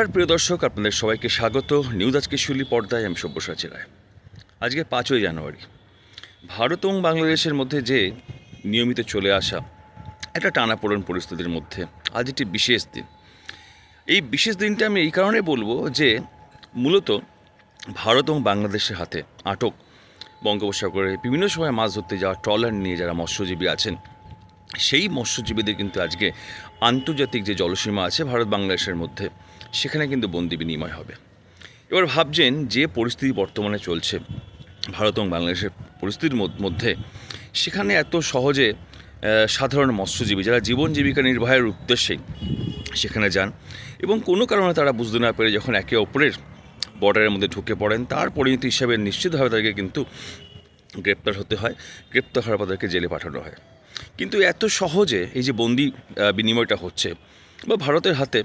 আর প্রিয় দর্শক, আপনাদের সবাইকে স্বাগত। নিউজ আজকে শুলি পর্দায়, আমি সব্যসাচী রায়। আজকে পাঁচই জানুয়ারি। ভারত এবং বাংলাদেশের মধ্যে যে নিয়মিত চলে আসা একটা টানাপোড়েন পরিস্থিতির মধ্যে, আজ একটি বিশেষ দিন। এই বিশেষ দিনটা আমি এই কারণে বলব যে, মূলত ভারত এবং বাংলাদেশের হাতে আটক বঙ্গোপসাগরে বিভিন্ন সময় মাছ ধরতে যাওয়া ট্রলার নিয়ে যারা মৎস্যজীবী আছেন, সেই মৎস্যজীবীদের কিন্তু আজকে আন্তর্জাতিক যে জলসীমা আছে ভারত বাংলাদেশের মধ্যে সেখানে কিন্তু বন্দি বিনিময় হবে। এবার ভাবছেন যে পরিস্থিতি বর্তমানে চলছে, ভারত এবং বাংলাদেশের পরিস্থিতির মধ্যে সেখানে এত সহজে সাধারণ মৎস্যজীবী যারা জীবন জীবিকা নির্বাহের উদ্দেশ্যে সেখানে যান এবং কোনো কারণে তারা বুঝতে না পেরে যখন একে অপরের বর্ডারের মধ্যে ঢুকে পড়েন, তার পরিণতি হিসাবে নিশ্চিতভাবে তাদেরকে কিন্তু গ্রেপ্তার হতে হয়, গ্রেপ্তার হওয়ার তাদেরকে জেলে পাঠানো হয়। কিন্তু এত সহজে এই যে বন্দি বিনিময়টা হচ্ছে বা ভারতের হাতে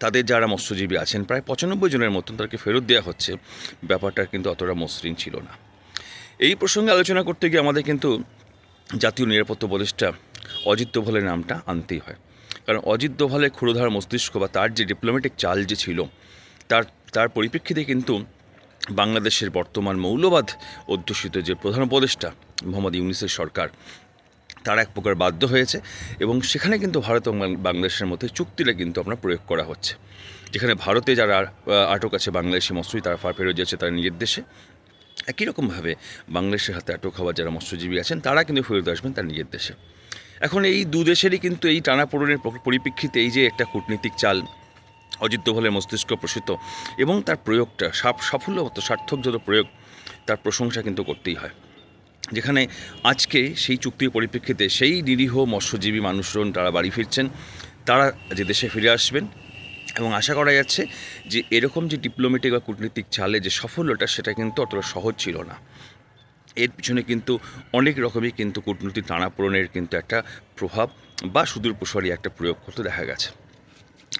তাদের যারা মৎস্যজীবী আছেন, প্রায় পঁচানব্বই জনের মতন তাদেরকে ফেরত দেওয়া হচ্ছে। ব্যাপারটা কিন্তু অতটা মসৃণ ছিল না। এই প্রসঙ্গে আলোচনা করতে গিয়ে আমাদের কিন্তু জাতীয় নিরাপত্তা উপদেষ্টা অজিত দোভালের নামটা আনতেই হয়। কারণ অজিত দোভালের ক্ষুরধার মস্তিষ্ক বা তার যে ডিপ্লোম্যাটিক চাল যে ছিল, তার তার পরিপ্রেক্ষিতে কিন্তু বাংলাদেশের বর্তমান মৌলবাদ অধ্যুষিত যে প্রধান উপদেষ্টা মোহাম্মদ ইউনিসের সরকার তারা এক প্রকার বাধ্য হয়েছে এবং সেখানে কিন্তু ভারত এবং বাংলাদেশের মধ্যে চুক্তিটা কিন্তু আপনার প্রয়োগ করা হচ্ছে। যেখানে ভারতে যারা আটক আছে বাংলাদেশি মৎস্যজীবী, তারা ফা- ফেরত যাচ্ছে তারা নিজের দেশে। একই রকমভাবে বাংলাদেশের হাতে আটক হওয়া যারা মৎস্যজীবী আছেন, তারা কিন্তু ফেরত আসবেন তার নিজের দেশে। এখন এই দু দেশেরই কিন্তু এই টানাপোড়েনের পরিপ্রেক্ষিতে এই যে একটা কূটনীতিক চাল অজিত দোভালের মস্তিষ্ক প্রসূত এবং তার প্রয়োগটা সাফ- সাফল্যমত সার্থক যত প্রয়োগ তার প্রশংসা কিন্তু করতেই হয়। যেখানে আজকে সেই চুক্তির পরিপ্রেক্ষিতে সেই নিরীহ মৎস্যজীবী মানুষজন তারা বাড়ি ফিরছেন, তারা যে দেশে ফিরে আসবেন এবং আশা করা যাচ্ছে যে এরকম যে ডিপ্লোমেটিক বা কূটনীতিক চালে যে সাফল্যটা সেটা কিন্তু অতটা সহজ ছিল না। এর পিছনে কিন্তু অনেক রকমই কিন্তু কূটনৈতিক টানাপোড়েনের কিন্তু একটা প্রভাব বা সুদূর প্রসারী একটা প্রয়োগ করতে দেখা গেছে।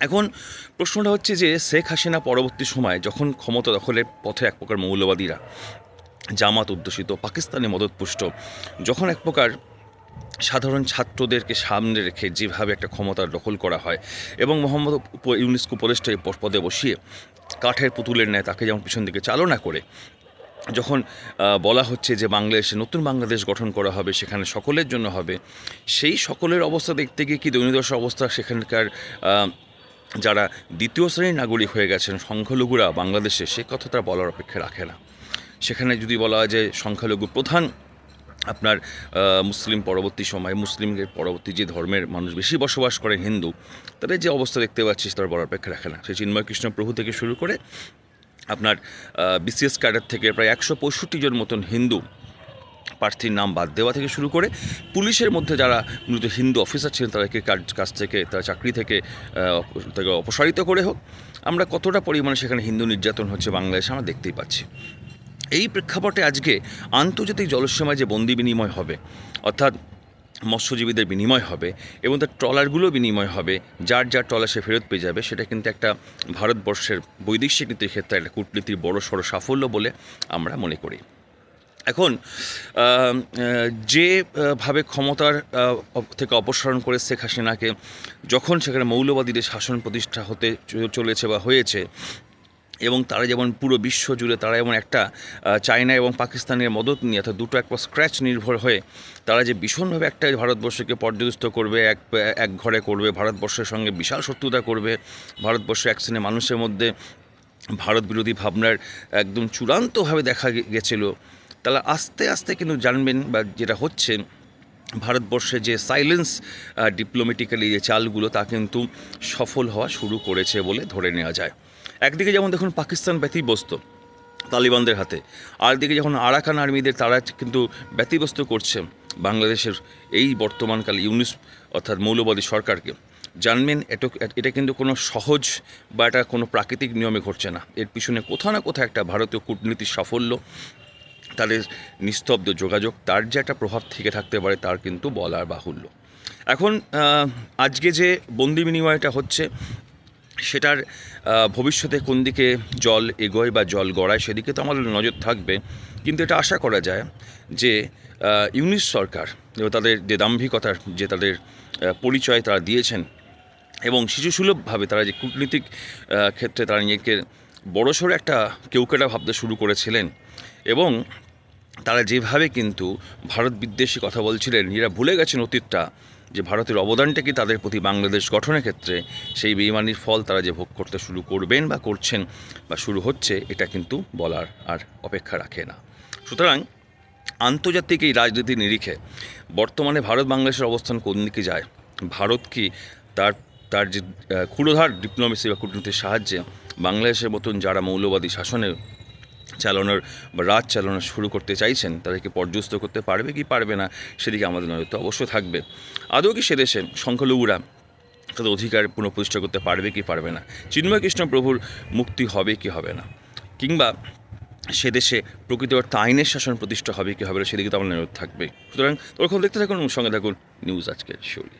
এখন প্রশ্নটা হচ্ছে যে শেখ হাসিনা পরবর্তী সময় যখন ক্ষমতা দখলের পথে এক প্রকার মৌলবাদীরা জামাত অধ্যুষিত পাকিস্তানে মদতপুষ্ট। যখন এক প্রকার সাধারণ ছাত্রদেরকে সামনে রেখে যেভাবে একটা ক্ষমতা দখল করা হয় এবং মোহাম্মদ ইউনেস্কো উপদেষ্টা এই পদে বসিয়ে কাঠের পুতুলের ন্যায় তাকে যেমন পিছন দিকে চালনা করে, যখন বলা হচ্ছে যে বাংলাদেশে নতুন বাংলাদেশ গঠন করা হবে, সেখানে সকলের জন্য হবে, সেই সকলের অবস্থা দেখতে গিয়ে কি দৈনিদশা অবস্থা? সেখানকার যারা দ্বিতীয় শ্রেণির নাগরিক হয়ে গেছেন, সংখ্যালঘুরা বাংলাদেশে, সে কথা তারা বলার অপেক্ষা রাখে না। সেখানে যদি বলা হয় যে সংখ্যালঘু প্রধান, আপনার মুসলিম পরবর্তী সময়, মুসলিমদের পরবর্তী যে ধর্মের মানুষ বেশি বসবাস করে হিন্দু, তাদের যে অবস্থা দেখতে পাচ্ছি তার বলার অপেক্ষা রাখে না। সেই চিন্ময় কৃষ্ণ প্রভু থেকে শুরু করে আপনার বিসিএস ক্যাডার থেকে প্রায় একশো পঁয়ষট্টি জন মতন হিন্দু প্রার্থীর নাম বাদ দেওয়া থেকে শুরু করে পুলিশের মধ্যে যারা মূলত হিন্দু অফিসার ছিলেন, তাদেরকে কাজ- কাছ থেকে, তার চাকরি থেকে তাকে অপসারিত করে হোক। আমরা কতটা পরিমাণে সেখানে হিন্দু নির্যাতন হচ্ছে বাংলাদেশে আমরা দেখতেই পাচ্ছি। এই প্রেক্ষাপটে আজকে আন্তর্জাতিক জলসীমায় যে বন্দি বিনিময় হবে অর্থাৎ মৎস্যজীবীদের বিনিময় হবে এবং তার ট্রলারগুলো বিনিময় হবে যার যার ট্রলার সে ফেরত পেয়ে যাবে সেটা কিন্তু একটা ভারতবর্ষের বৈদেশিক নীতির ক্ষেত্রে একটা কূটনীতির বড় সড়ো সাফল্য বলে আমরা মনে করি। এখন আহ, আহ, যে ভাবে ক্ষমতার থেকে অপসারণ করে শেখ হাসিনাকে যখন সেখানে মৌলবাদীদের শাসন প্রতিষ্ঠা হতে চলেছে বা হয়েছে এবং তারা যেমন পুরো বিশ্ব জুড়ে তারা যেমন একটা চায়না এবং পাকিস্তানের মদত নিয়ে অর্থাৎ দুটো একবার স্ক্র্যাচ নির্ভর হয়ে তারা যে ভীষণভাবে একটা ভারতবর্ষকে পর্যদস্ত করবে, এক এক ঘরে করবে, ভারতবর্ষের সঙ্গে বিশাল শত্রুতা করবে, ভারতবর্ষ এক শ্রেণির মানুষের মধ্যে ভারত বিরোধী ভাবনার একদম চূড়ান্তভাবে দেখা গেছিল। তাহলে আস্তে আস্তে কিন্তু জানবেন বা যেটা হচ্ছে, ভারতবর্ষে যে সাইলেন্স ডিপ্লোমেটিক্যালি যে চালগুলো তা কিন্তু সফল হওয়া শুরু করেছে বলে ধরে নেওয়া যায়। একদিকে যেমন দেখুন পাকিস্তান ব্যতিব্যস্ত তালিবানদের হাতে, আরেকদিকে যখন আরাকান আর্মিদের তারা কিন্তু ব্যতিব্যস্ত করছে বাংলাদেশের এই বর্তমানকাল ইউনিস অর্থাৎ মৌলবাদী সরকারকে। জানবেন এটা এটা কিন্তু কোনো সহজ বা এটা কোনো প্রাকৃতিক নিয়মে ঘটছে না। এর পিছনে কোথাও না কোথাও একটা ভারতীয় কূটনীতির সাফল্য, তাদের নিস্তব্ধ যোগাযোগ, তার যে একটা প্রভাব থেকে থাকতে পারে তার কিন্তু বলার বাহুল্য। এখন আজকে যে বন্দি বিনিময়টা হচ্ছে সেটার ভবিষ্যতে কোন দিকে জল এগোয় বা জল গড়ায় সেদিকে তো আমাদের নজর থাকবে। কিন্তু এটা আশা করা যায় যে ইউনিস সরকার তাদের যে দাম্ভিকতার যে তাদের পরিচয় তারা দিয়েছেন এবং শিশুসুলভভাবে তারা যে কূটনীতিক ক্ষেত্রে তারা নিজেকে বড়সড় একটা কেউকেটা ভাবতে শুরু করেছিলেন এবং তারা যেভাবে কিন্তু ভারত বিদ্বেষী কথা বলছিলেন, এরা ভুলে গেছেন অতীতটা। যে ভারতের অবদানটা কি তাদের প্রতি বাংলাদেশ গঠনের ক্ষেত্রে সেই বেইমানির ফল তারা যে ভোগ করতে শুরু করবেন বা করছেন বা শুরু হচ্ছে, এটা কিন্তু বলার আর অপেক্ষা রাখে না। সুতরাং আন্তর্জাতিক এই রাজনীতির নিরিখে বর্তমানে ভারত বাংলাদেশের অবস্থান কোন দিকে যায়? ভারত কি তার তার যে ক্ষুরোধার ডিপ্লোমেসি বা কূটনীতির সাহায্যে বাংলাদেশের মতন যারা মৌলবাদী শাসনে চালানোর বা রাজ চালানো শুরু করতে চাইছেন, তাদেরকে পর্যস্ত করতে পারবে কি পারবে না সেদিকে আমাদের নজর তো অবশ্যই থাকবে। আদৌ কি সে দেশে সংখ্যালঘুরা তাদের অধিকার পুনঃপ্রতিষ্ঠা করতে পারবে কি পারবে না? চিন্ময় কৃষ্ণ প্রভুর মুক্তি হবে কি হবে না? কিংবা সে দেশে প্রকৃত অর্থে আইনের শাসন প্রতিষ্ঠা হবে কি হবে না সেদিকে তো আমার নজর থাকবে সুতরাং তখন দেখতে থাকুন সঙ্গে থাকুন নিউজ আজকের শিউলি